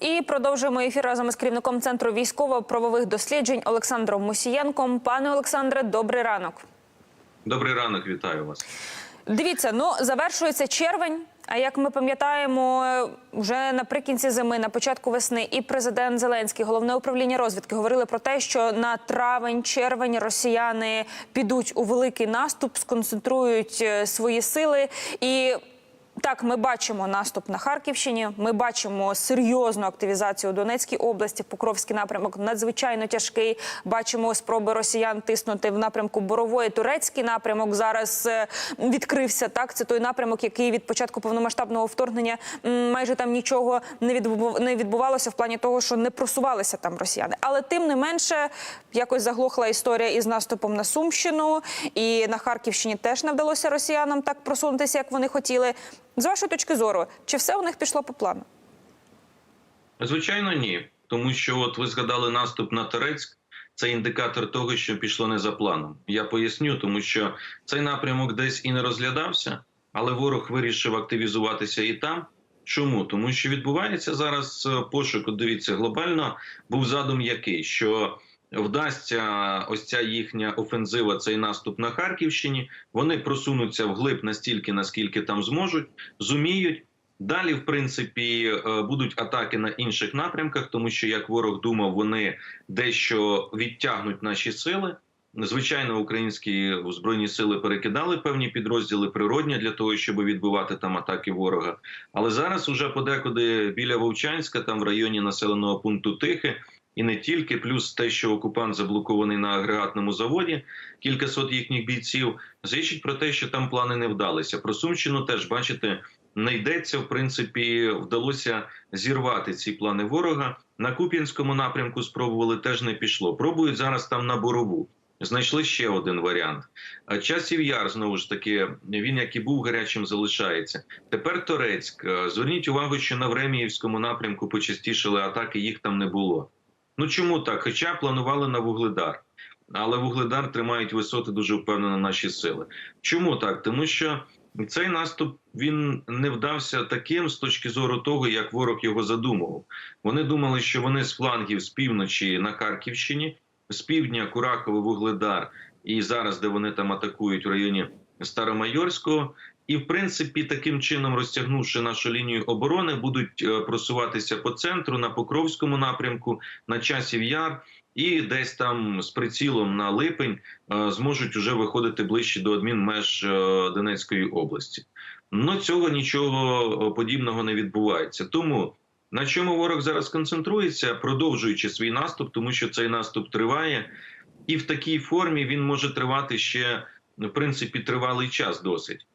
І продовжуємо ефір разом із керівником центру військово-правових досліджень Олександром Мусієнком. Пане Олександре, добрий ранок. Добрий ранок, вітаю вас. Дивіться, ну завершується червень. А як ми пам'ятаємо, вже наприкінці зими, на початку весни, і президент Зеленський, головне управління розвідки, говорили про те, що на травень-червень росіяни підуть у великий наступ, сконцентрують е, свої сили і. Так, ми бачимо наступ на Харківщині. Ми бачимо серйозну активізацію у Донецькій області. Покровський напрямок надзвичайно тяжкий. Бачимо спроби росіян тиснути в напрямку Борової. Турецький напрямок зараз е, відкрився. Так, це той напрямок, який від початку повномасштабного вторгнення майже там нічого не відбув- не відбувалося в плані того, що не просувалися там росіяни. Але тим не менше, якось заглохла історія із наступом на Сумщину, і на Харківщині теж не вдалося росіянам так просунутися, як вони хотіли. З вашої точки зору, чи все у них пішло по плану? Звичайно, ні. Тому що, от ви згадали наступ на Терецьк, це індикатор того, що пішло не за планом. Я поясню, тому що цей напрямок десь і не розглядався, але ворог вирішив активізуватися і там. Чому? Тому що відбувається зараз е, пошук. Дивіться, глобально був задум який, що вдасться ось ця їхня офензива, цей наступ на Харківщині. Вони просунуться вглиб настільки, наскільки там зможуть, зуміють. Далі, в принципі, е, будуть атаки на інших напрямках, тому що як ворог думав, вони дещо відтягнуть наші сили. Звичайно, українські збройні сили перекидали певні підрозділи природні для того, щоб відбивати там атаки ворога. Але зараз уже подекуди біля Вовчанська, там в районі населеного пункту Тихе, і не тільки, плюс те, що окупант заблокований на агрегатному заводі, кількасот їхніх бійців, свідчить про те, що там плани не вдалися. Про Сумщину теж бачите. Не йдеться, в принципі, вдалося зірвати ці плани ворога. На Куп'янському напрямку спробували теж не пішло. Пробують зараз там на борову. Знайшли ще один варіант. Часів яр знову ж таки він, як і був гарячим, залишається. Тепер Торецьк. Е, Зверніть увагу, що на Времіївському напрямку почастішили атаки, їх там не було. Ну чому так? Хоча планували на Вугледар, але Вугледар тримають висоти дуже впевнено наші сили. Чому так? Тому що цей наступ він не вдався таким з точки зору того, як ворог його задумував. Вони думали, що вони з флангів з півночі на Харківщині, з півдня Кураково, Вугледар, і зараз, де вони там атакують в районі Старомайорського. І, в принципі, таким чином, розтягнувши нашу лінію оборони, будуть е, просуватися по центру на Покровському напрямку, на часів яр, і десь там з прицілом на липень е, зможуть уже виходити ближче до адмінмеж е, Донецької області. Ну цього нічого подібного не відбувається. Тому на чому ворог зараз концентрується, продовжуючи свій наступ, тому що цей наступ триває, і в такій формі він може тривати ще в принципі тривалий час досить.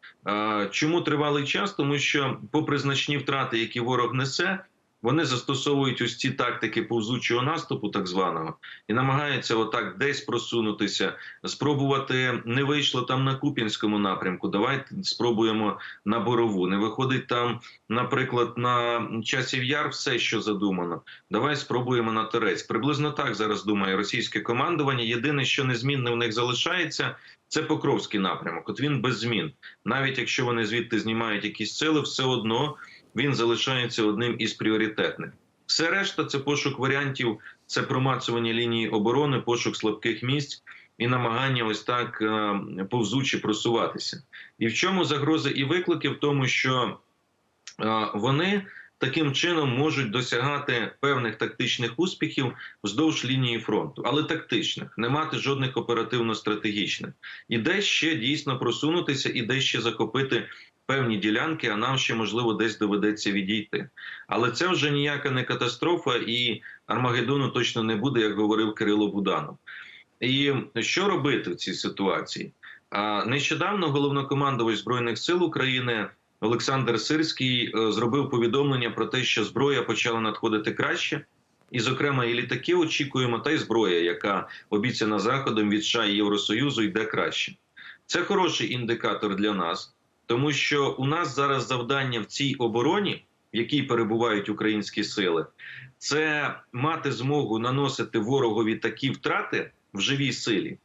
Чому тривалий час? Тому що, попри значні втрати, які ворог несе, вони застосовують ось ці тактики повзучого наступу, так званого, і намагаються отак десь просунутися, спробувати не вийшло там на Куп'янському напрямку. Давайте спробуємо на борову. Не виходить там, наприклад, на часів яр все, що задумано. Давай спробуємо на Терець. Приблизно так зараз думає російське командування. Єдине, що незмінне в них залишається. Це Покровський напрямок. От він без змін. Навіть якщо вони звідти знімають якісь сили, все одно він залишається одним із пріоритетних. Все решта це пошук варіантів, це промацування лінії оборони, пошук слабких місць і намагання ось так е, повзуче просуватися. І в чому загроза і виклики? В тому, що е, вони таким чином можуть досягати певних тактичних успіхів вздовж лінії фронту, але тактичних, не мати жодних оперативно-стратегічних, і де ще дійсно просунутися, і де ще захопити певні ділянки, а нам ще можливо десь доведеться відійти. Але це вже ніяка не катастрофа, і Армагеддону точно не буде, як говорив Кирило Буданов. І що робити в цій ситуації? Нещодавно головнокомандувач збройних сил України Олександр Сирський е, зробив повідомлення про те, що зброя почала надходити краще. І, зокрема, і літаки очікуємо, та й зброя, яка обіцяна заходом від США і Євросоюзу, йде краще. Це хороший індикатор для нас, тому що у нас зараз завдання в цій обороні, в якій перебувають українські сили, це мати змогу наносити ворогові такі втрати в живій силі,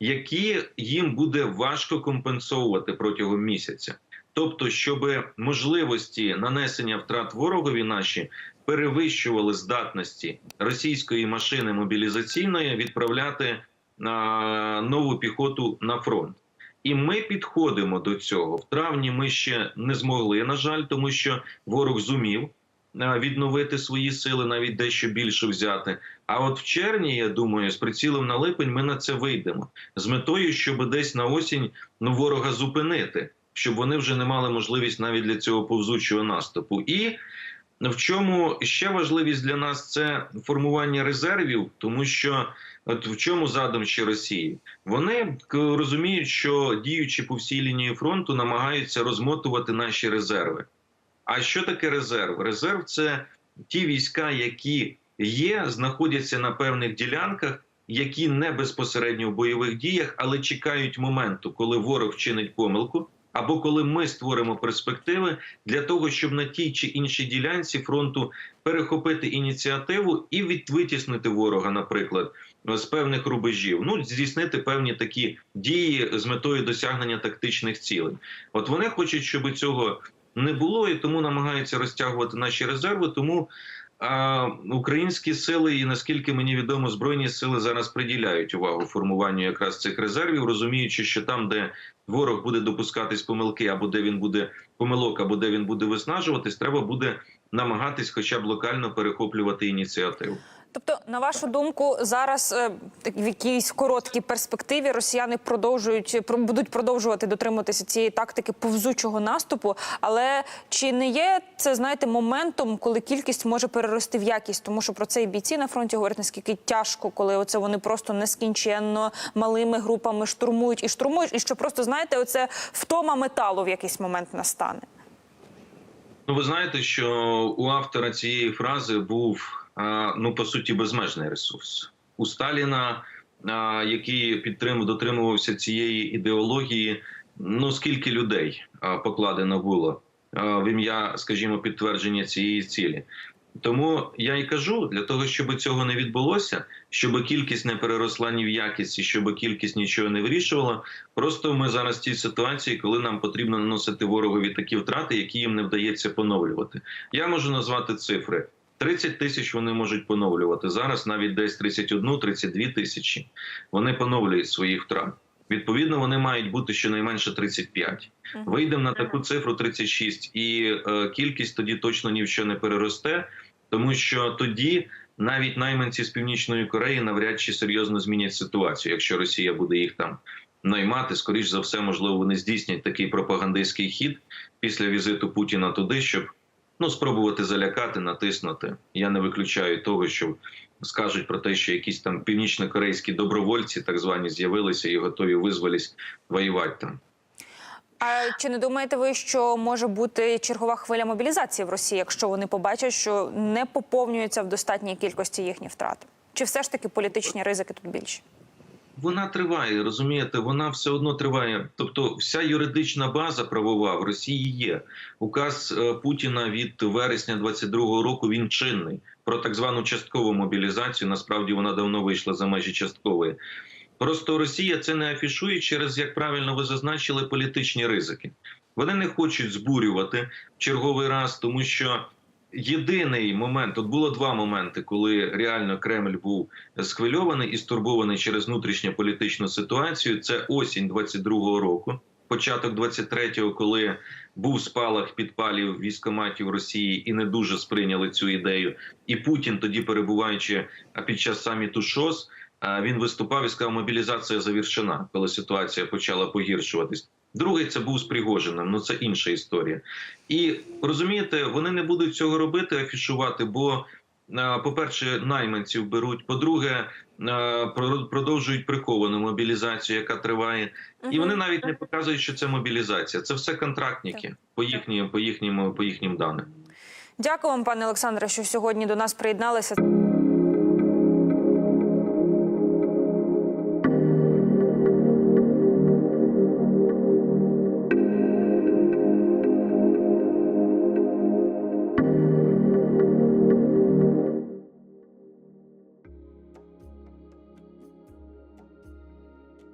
які їм буде важко компенсовувати протягом місяця. Тобто, щоб можливості нанесення втрат ворогові наші перевищували здатності російської машини мобілізаційної відправляти а, нову піхоту на фронт. І ми підходимо до цього. В травні ми ще не змогли, на жаль, тому що ворог зумів відновити свої сили, навіть дещо більше взяти. А от в червні, я думаю, з прицілом на липень ми на це вийдемо з метою, щоб десь на осінь ну, ворога зупинити, щоб вони вже не мали можливість навіть для цього повзучого наступу. І в чому ще важливість для нас це формування резервів, тому що от в чому задум ще Росії? Вони розуміють, що діючи по всій лінії фронту, намагаються розмотувати наші резерви. А що таке резерв? Резерв це ті війська, які є, знаходяться на певних ділянках, які не безпосередньо в бойових діях, але чекають моменту, коли ворог вчинить помилку, або коли ми створимо перспективи для того, щоб на тій чи іншій ділянці фронту перехопити ініціативу і від- витіснити ворога, наприклад, з певних рубежів, ну здійснити певні такі дії з метою досягнення тактичних цілей. От вони хочуть, щоб цього не було, і тому намагаються розтягувати наші резерви. Тому а, українські сили, і наскільки мені відомо, збройні сили зараз приділяють увагу формуванню якраз цих резервів, розуміючи, що там, де ворог буде допускатись помилки, або де він буде помилок, або де він буде виснажуватись, треба буде намагатись, хоча б локально перехоплювати ініціативу. Тобто, на вашу думку, зараз е, в якійсь короткій перспективі росіяни продовжують про- будуть продовжувати дотримуватися цієї тактики повзучого наступу. Але чи не є це знаєте моментом, коли кількість може перерости в якість? Тому що про це і бійці на фронті говорять, наскільки тяжко, коли оце вони просто нескінченно малими групами штурмують і штурмують, і що просто знаєте, оце втома металу в якийсь момент настане. Ну, ви знаєте, що у автора цієї фрази був ну по суті безмежний ресурс у Сталіна, який підтримав дотримувався цієї ідеології. Ну скільки людей покладено було в ім'я, скажімо, підтвердження цієї цілі. Тому я і кажу, для того, щоб цього не відбулося, щоб кількість не переросла ні в якість, і щоб кількість нічого не вирішувала. Просто ми зараз в цій ситуації, коли нам потрібно наносити ворогові такі втрати, які їм не вдається поновлювати. Я можу назвати цифри. 30 тисяч вони можуть поновлювати зараз, навіть десь 31-32 тисячі. Вони поновлюють своїх втрат. Відповідно, вони мають бути щонайменше 35. Вийдемо на таку цифру 36, і е, кількість тоді точно ні в що не переросте, тому що тоді навіть найманці з північної Кореї навряд чи серйозно змінять ситуацію, якщо Росія буде їх там наймати. Скоріш за все, можливо, вони здійснять такий пропагандистський хід після візиту Путіна туди, щоб ну спробувати залякати, натиснути. Я не виключаю того, що скажуть про те, що якісь там північно-корейські добровольці, так звані, з'явилися і готові визволись воювати там. А чи не думаєте ви, що може бути чергова хвиля мобілізації в Росії, якщо вони побачать, що не поповнюється в достатній кількості їхні втрати? Чи все ж таки політичні ризики тут більші? Вона триває, розумієте, вона все одно триває. Тобто, вся юридична база правова в Росії є. Указ е, Путіна від вересня 22-го року він чинний про так звану часткову мобілізацію. Насправді вона давно вийшла за межі часткової. Просто Росія це не афішує через, як правильно ви зазначили, політичні ризики. Вони не хочуть збурювати в черговий раз, тому що єдиний момент, от було два моменти, коли реально Кремль був схвильований і стурбований через внутрішньополітичну ситуацію. Це осінь 22-го року, початок 23-го, коли був спалах підпалів військоматів Росії і не дуже сприйняли цю ідею. І Путін, тоді перебуваючи під час саміту ШОС, він виступав і сказав, мобілізація завершена, коли ситуація почала погіршуватись. Другий це був з Пригожиним, ну це інша історія. І розумієте, вони не будуть цього робити, афішувати, бо, е, по-перше, найманців беруть. По-друге, е, про- продовжують приховану мобілізацію, яка триває, і вони навіть не показують, що це мобілізація. Це все контрактники по їхнім, по їхнім, по їхнім даним. Дякую вам, пане Олександре, що сьогодні до нас приєдналися.